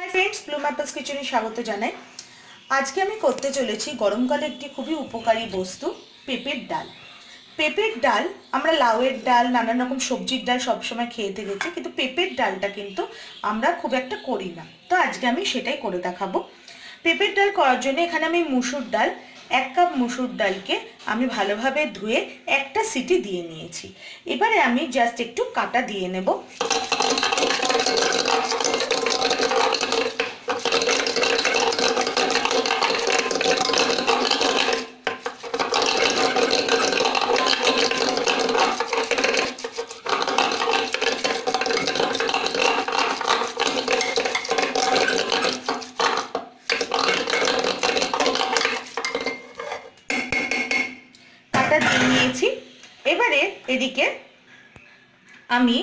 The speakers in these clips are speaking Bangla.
হাই ফ্রেন্ডস ব্লু ম্যাপেলস কিচেনে স্বাগত জানাই। আজকে আমি করতে চলেছি গরমকালে একটি খুবই উপকারী বস্তু, পেঁপের ডাল। পেঁপের ডাল, আমরা লাউয়ের ডাল, নানান রকম সবজির ডাল সবসময় খেয়ে থেকেছি কিন্তু পেঁপের ডালটা কিন্তু আমরা খুব একটা করি না। তো আজকে আমি সেটাই করে দেখাবো। পেঁপের ডাল করার জন্য এখানে আমি মুসুর ডাল, এক কাপ মুসুর ডালকে আমি ভালোভাবে ধুয়ে একটা সিটি দিয়ে নিয়েছি। এবারে আমি জাস্ট একটু কাটা দিয়ে নেব কাটা দিয়ে নিয়েছি এবারে এদিকে আমি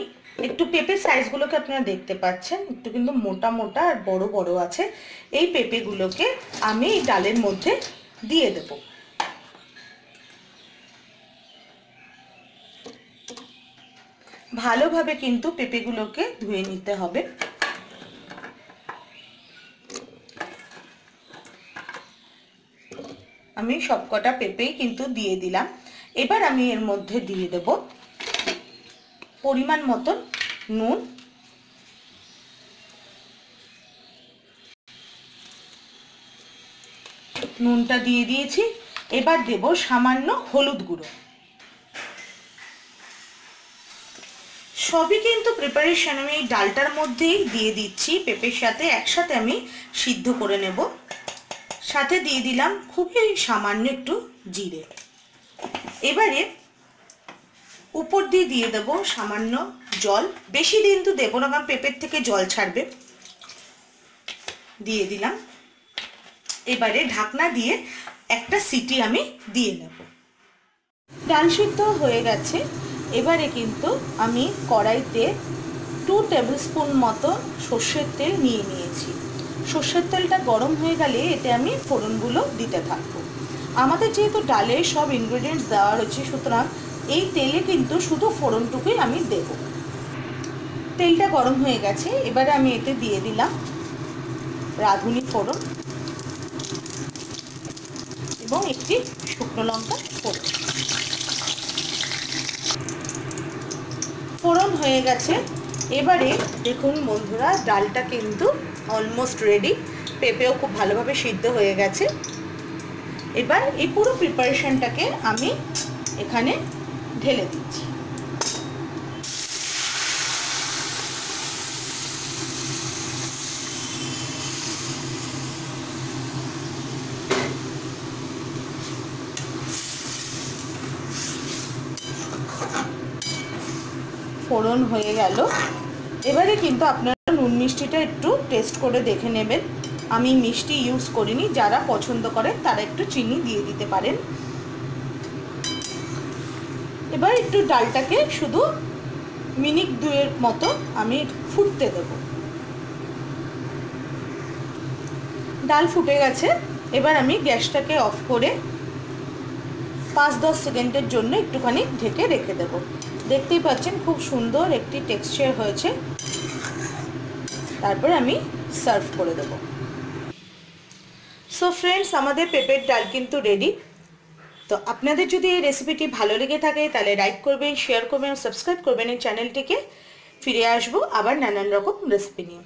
একটু পেঁপের সাইজগুলোকে আপনারা দেখতে পাচ্ছেন। একটু কিন্তু মোটা মোটা আর বড় বড় আছে। এই পেঁপেগুলোকে আমি এই ডালের মধ্যে দিয়ে দেব। ভালোভাবে কিন্তু পেঁপেগুলোকে ধুয়ে নিতে হবে। আমি সবকটা পেঁপেই কিন্তু দিয়ে দিলাম। এবার আমি এর মধ্যে দিয়ে দেব পরিমাণ মতন নুন। নুনটা দিয়ে দিয়েছি। এবার দেব সামান্য হলুদ গুঁড়ো। সবই কিন্তু প্রিপারেশন আমি এই ডালটার মধ্যেই দিয়ে দিচ্ছি। পেঁপের সাথে একসাথে আমি সিদ্ধ করে নেব। সাথে দিয়ে দিলাম খুবই সামান্য একটু জিরে। এবারে উপর দিয়ে দিয়ে দেবো সামান্য জল। বেশি দিন তো দেবো না, কারণ পেঁপের থেকে জল ছাড়বে। দিয়ে দিলাম। এবারে ঢাকনা দিয়ে একটা সিটি আমি দিয়ে নেব। ডাল সিদ্ধ হয়ে গেছে। এবারে কিন্তু আমি কড়াইতে টু টেবিল স্পুন মতো সর্ষের তেল নিয়ে নিয়েছি। সর্ষের তেলটা গরম হয়ে গেলে এতে আমি ফোড়নগুলো দিতে থাকব। আমাদের যেহেতু ডালে সব ইনগ্রেডিয়েন্টস দেওয়া রয়েছে, সুতরাং এই তেলে কিন্তু শুধু ফোড়নটুকুই আমি দেব। তেলটা গরম হয়ে গেছে, এবারে আমি এতে দিয়ে দিলাম রাঁধুনি ফোড়ন এবং একটি শুকনো লঙ্কা ফোড়ন। ফোড়ন হয়ে গেছে। এবারে দেখুন বন্ধুরা, ডালটা কিন্তু অলমোস্ট রেডি পেঁপেও খুব ভালোভাবে সিদ্ধ হয়ে গেছে। এবার এই পুরো প্রিপারেশনটাকে আমি এখানে ঢেলে দিচ্ছি। ফোড়ন হয়ে গেল। এবারে কিন্তু আপনারা নুন মিষ্টিটা একটু টেস্ট করে দেখে নেবেন। আমি মিষ্টি ইউজ করিনি, যারা পছন্দ করেন তারা একটু চিনি দিয়ে দিতে পারেন। এবার একটু ডালটাকে শুধু মিনিট দুয়ের মতো আমি ফুটতে দেব। ডাল ফুটে গেছে, এবার আমি গ্যাসটাকে অফ করে পাঁচ দশ সেকেন্ডের জন্য একটুখানি ঢেকে রেখে দেব। দেখতেই পাচ্ছেন খুব সুন্দর একটি টেক্সচার হয়েছে। তারপরে আমি সার্ভ করে দেব। সো ফ্রেন্ডস আমাদের পেঁপের ডাল কিন্তু রেডি তো আপনাদের যদি এই রেসিপিটি ভালো লেগে থাকে, তাহলে লাইক করবেন শেয়ার করবেন সাবস্ক্রাইব করবেন এই চ্যানেলটিকে ফিরে আসব আবার নানান রকম রেসিপি নিয়ে।